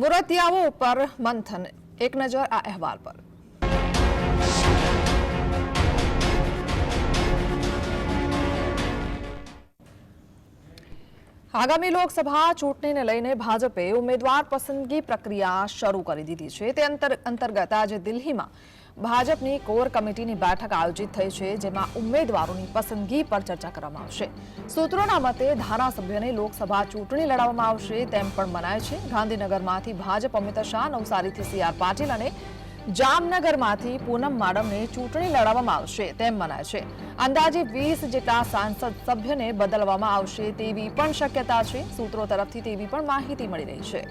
મુરતિયાઓ ઉપર મંથન એક નજર આ અહેવાલ પર આગામી લોકસભા ચૂંટણીને લઈને ભાજપે ઉમેદવાર પસંદગી પ્રક્રિયા શરૂ કરી દીધી છે તે અંતર અંતર્ગત આજે દિલ્હીમાં ભાજપની કોર કમિટીની બેઠક આયોજિત થઈ છે, જેમાં ઉમેદવારોની પસંદગી પર ચર્ચા કરવામાં આવશે. સૂત્રોના મતે, ધારાસભ્યને લોકસભા ચૂંટણી લડાવવામાં આવશે તેમ પણ મનાય છે. ગાંધીનગરમાંથી ભાજપ અમિત શાહ, નવસારીથી સી આર પાટીલ અને જામનગરમાંથી પૂનમ માડમને ચૂંટણી લડાવવામાં આવશે તેમ મનાય છે. અંદાજે વીસ જેટલા સાંસદ સભ્યને બદલવામાં આવશે તેવી પણ શક્યતા છે. સૂત્રો તરફથી તેવી પણ માહિતી મળી રહી છે.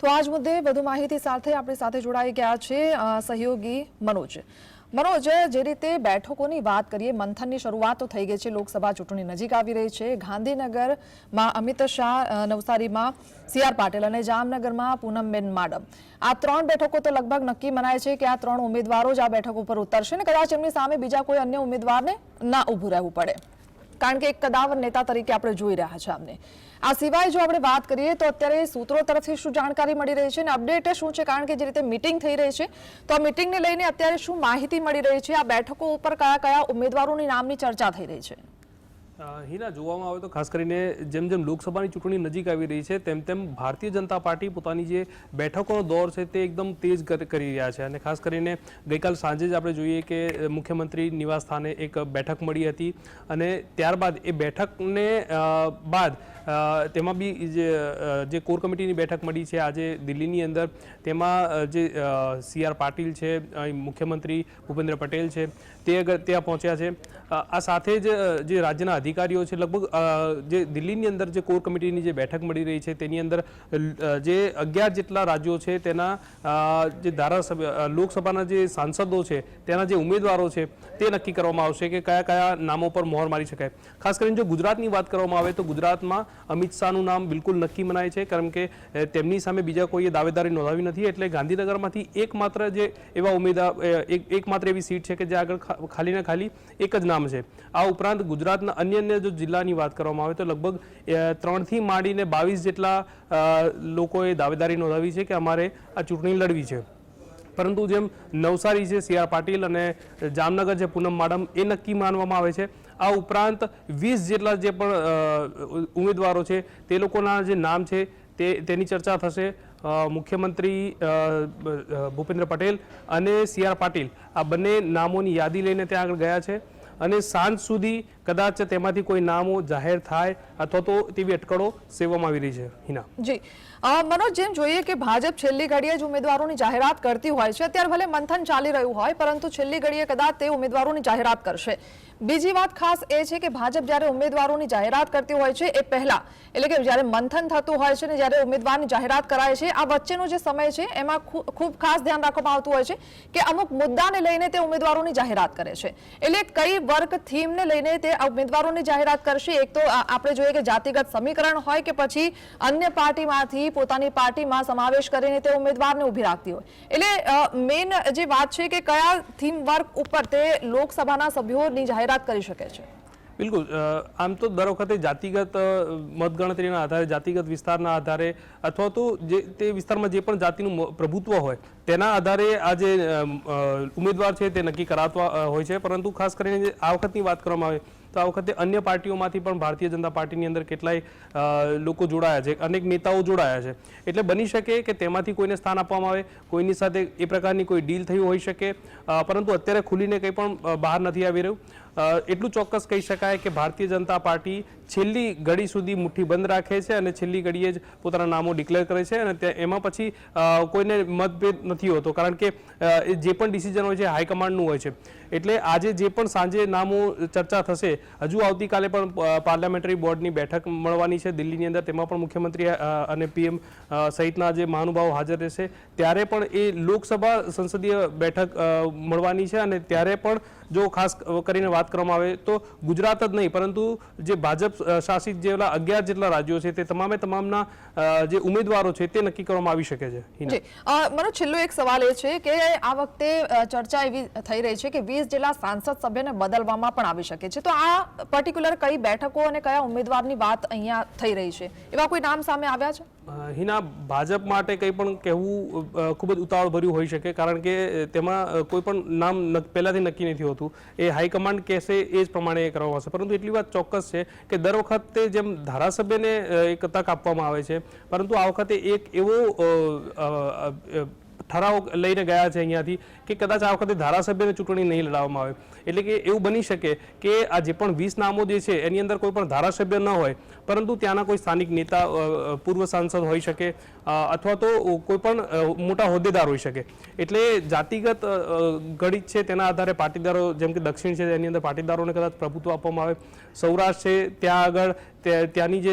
તો આજ મુદ્દે વધુ માહિતી સાથે આપણી સાથે જોડાઈ ગયા છે સહયોગી મનોજ. મનોજ, જે રીતે બેઠકોની વાત કરીએ, મંથનની શરૂઆત તો થઈ ગઈ છે, લોકસભા ચૂંટણી નજીક આવી રહી છે. ગાંધીનગરમાં અમિત શાહ નવસારીમાં સી આર પાટીલ અને જામનગરમાં પૂનમબેન માડમ. આ ત્રણ બેઠકો તો લગભગ નક્કી મનાય છે કે આ ત્રણ ઉમેદવારો જ આ બેઠક ઉપર ઉતરશે ને કદાચ એમની સામે બીજા કોઈ અન્ય ઉમેદવારને ના ઊભું રહેવું પડે. કારણ કે એક કદાવર નેતા તરીકે આપણે જોઈ રહ્યા છે આમને. આ સિવાય જો આપણે વાત કરીએ તો અત્યારે સૂત્રો તરફથી શું જાણકારી મળી રહી છે અને અપડેટ શું છે? કારણ કે જે રીતે મિટિંગ થઈ રહી છે, તો આ મિટિંગને લઈને અત્યારે શું માહિતી મળી રહી છે? આ બેઠકો ઉપર કયા કયા ઉમેદવારોની નામની ચર્ચા થઈ રહી છે? હિના, જોવામાં આવે તો ખાસ કરીને જેમ જેમ લોકસભાની ચૂંટણી નજીક આવી રહી છે, તેમ તેમ ભારતીય જનતા પાર્ટી પોતાની જે બેઠકોનો દોર છે તે એકદમ તેજ કરી રહ્યા છે. અને ખાસ કરીને ગઈકાલ સાંજે જ આપણે જોઈએ કે મુખ્યમંત્રી નિવાસ સ્થાને એક બેઠક મળી હતી. અને ત્યારબાદ એ બેઠકને બાદ તેમાં બી જે કોર કમિટીની બેઠક મળી છે આજે દિલ્હીની અંદર, તેમાં જે સી આર પાટીલ છે મુખ્યમંત્રી ભૂપેન્દ્ર પટેલ છે, તે ત્યાં પહોંચ્યા છે. આ સાથે જ જે રાજ્યના અધિકારીઓ છે, લગભગ જે દિલ્હીની અંદર જે કોર કમિટીની જે બેઠક મળી રહી છે, તેની અંદર જે અગિયાર જેટલા રાજ્યો છે, તેના જે ધારાસભ્ય લોકસભાના જે સાંસદો છે, તેના જે ઉમેદવારો છે, તે નક્કી કરવામાં આવશે કે કયા કયા નામો પર મોહર મારી શકાય. ખાસ કરીને જો ગુજરાતની વાત કરવામાં આવે તો ગુજરાતમાં અમિત શાહનું નામ બિલકુલ નક્કી મનાય છે, કારણ કે તેમની સામે બીજા કોઈએ દાવેદારી નોંધાવી નથી, એટલે ગાંધીનગરમાંથી એકમાત્ર જે એવા ઉમેદવાર એક, એકમાત્ર એવી સીટ છે કે જે આગળ ખાલીને ખાલી એક જ નામ છે. આ ઉપરાંત ગુજરાતના અન્ય અન્ય જો જિલ્લાની વાત કરવામાં આવે તો લગભગ ત્રણથી માંડીને બાવીસ જેટલા લોકોએ દાવેદારી નોંધાવી છે કે અમારે આ ચૂંટણી લડવી છે. પરંતુ જેમ નવસારી છે સી આર પાટીલ અને જામનગર છે પૂનમ માડમ એ નક્કી માનવામાં આવે છે, આ ઉપરાંત વીસ જેટલા જે પણ ઉમેદવારો છે, તે લોકોના જે નામ છે, તે, તેની ચર્ચા થશે. મુખ્યમંત્રી ભૂપેન્દ્ર પટેલ અને સી આર પાટીલ આ બંને નામોની યાદી લઈને ત્યાં આગળ ગયા છે. અને સાંજ સુધી કદાચ તેમાંથી કોઈ નામો જાહેર થાય અથવા તો તેવી અટકળો સેવવામાં આવી રહી છે. હિના. જી. મનોજ, જેમ જોઈએ કે ભાજપ છેલ્લી ઘડીએ જ ઉમેદવારોની જાહેરાત કરતી હોય છે, અત્યારે ભલે મંથન ચાલી રહ્યું હોય, પરંતુ છેલ્લી ઘડીએ કદાચ તે ઉમેદવારોની જાહેરાત કરશે. બીજી વાત ખાસ એ છે કે ભાજપ જ્યારે ઉમેદવારોની જાહેરાત કરતી હોય છે, એ પહેલા. એટલે કે જ્યારે મંથન થતું હોય છે ને જ્યારે ઉમેદવારની જાહેરાત કરાય છે, આ વચ્ચેનો જે સમય છે, એમાં ખૂબ ખાસ ધ્યાન રાખવામાં આવતું હોય છે કે અમુક મુદ્દાને લઈને તે ઉમેદવારોની જાહેરાત કરે છે. એટલે કઈ વર્ક થીમને લઈને તે ઉમેદવારોની જાહેરાત કરશે. એક તો આપણે જોઈએ કે જાતિગત સમીકરણ હોય કે પછી અન્ય પાર્ટીમાંથી પોતાની પાર્ટીમાં સમાવેશ કરીને તે ઉમેદવારને ઊભી રાખતી હોય. એટલે મેઇન જે વાત છે કે કયા થીમ વર્ક ઉપર તે લોકસભાના સભ્યોની જાહેરાત કરી શકે છે? બિલકુલ. આમ તો દર વખતે જાતિગત મતગણતરીના આધારે, જાતિગત વિસ્તારના આધારે અથવા તો જે તે વિસ્તારમાં જે પણ જાતિનું પ્રભુત્વ હોય તેના આધારે આ જે ઉમેદવાર છે તે નક્કી કરાવતા હોય છે. પરંતુ ખાસ કરીને આ વખતની વાત કરવામાં આવે, તો આ વખતે અન્ય પાર્ટીઓમાંથી પણ ભારતીય જનતા પાર્ટીની અંદર કેટલાય લોકો જોડાયા છે, અનેક નેતાઓ જોડાયા છે. એટલે બની શકે કે તેમાંથી કોઈને સ્થાન આપવામાં આવે, કોઈની સાથે એ પ્રકારની કોઈ ડીલ થઈ હોઈ શકે પરંતુ અત્યારે ખુલીને કંઈ પણ બહાર નથી આવી રહ્યું. એટલું ચોક્કસ કહી શકાય કે ભારતીય જનતા પાર્ટી છેલ્લી ઘડી સુધી મુઠ્ઠી બંધ રાખે છે અને છેલ્લી ઘડીએ જ પોતાના નામો ડિક્લેર કરે છે અને એમાં પછી કોઈને મતભેદ નથી હોતો. કારણ કે જે પણ ડિસિઝન હોય છે હાઈકમાન્ડનું હોય છે. એટલે આજે જે પણ સાંજે નામો ચર્ચા થશે હજુ આવતીકાલે પણ પાર્લામેન્ટરી બોર્ડની બેઠક મળવાની છે દિલ્હીની અંદર. તેમાં પણ મુખ્યમંત્રી અને પીએમ સહિતના જે મહાનુભાવો હાજર રહેશે. ત્યારે પણ એ લોકસભા સંસદીય બેઠક મળવાની છે અને ત્યારે પણ જો ખાસ કરીને વાત કરવામાં આવે તો ગુજરાત જ નહીં પરંતુ જે ભાજપ શાસિત જેટલા અગિયાર જેટલા રાજ્યો છે તે તમામે તમામના જે ઉમેદવારો છે તે નક્કી કરવામાં આવી શકે છે. અ, છેલ્લો એક સવાલ એ છે કે આ વખતે ચર્ચા એવી થઈ રહી છે કે વીસ જેટલા સાંસદ સભ્યને બદલવામાં પણ આવી શકે છે. તો આ પર્ટિક્યુલર કઈ બેઠકો અને કયા ઉમેદવારની વાત અહીંયા થઈ રહી છે? એવા કોઈ નામ સામે આવ્યા છે? હિના, ભાજપ માટે કંઈ પણ કહેવું ખૂબ જ ઉતાવળ ભર્યું હોઈ શકે, કારણ કે તેમાં કોઈ પણ નામ પહેલાથી નક્કી નથી હોતું. એ હાઈકમાન્ડ કહેશે એ જ પ્રમાણે એ કરવામાં આવશે. પરંતુ એટલી વાત ચોક્કસ છે કે દર વખતે જેમ ધારાસભ્યને એક તક આપવામાં આવે છે, પરંતુ આ વખતે એક એવો ઠરાવ લઈને ગયા છે અહીંયાથી કે કદાચ આ વખતે ધારાસભ્યને ચૂંટણી નહીં લડાવવામાં આવે. એટલે કે એવું બની શકે કે આ જે પણ વીસ નામો જે છે, એની અંદર કોઈ પણ ધારાસભ્ય ન હોય, પરંતુ ત્યાંના કોઈ સ્થાનિક નેતા પૂર્વ સાંસદ હોઈ શકે અથવા તો કોઈ પણ મોટા હોદ્દેદાર હોઈ શકે. એટલે જાતિગત ગણિત છે તેના આધારે પાટીદારો, જેમ કે દક્ષિણ છે એની અંદર પાટીદારોને કદાચ પ્રભુત્વ આપવામાં આવે. સૌરાષ્ટ્ર છે, ત્યાં આગળ ત્યાંની જે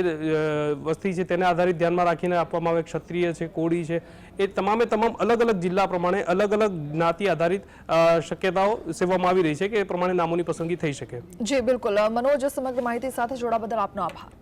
વસ્તી છે તેને આધારિત ધ્યાનમાં રાખીને આપવામાં આવે, ક્ષત્રિય છે, કોળી છે, એ તમામે તમામ અલગ અલગ જિલ્લા પ્રમાણે અલગ અલગ જ્ઞાતિ આધારિત શક્યતાઓ સેવવામાં આવી રહી છે કે એ પ્રમાણે નામોની પસંદગી થઈ શકે. જી, બિલકુલ. મનોજ, સમગ્ર માહિતી સાથે જોડા બદલ આપનો આભાર.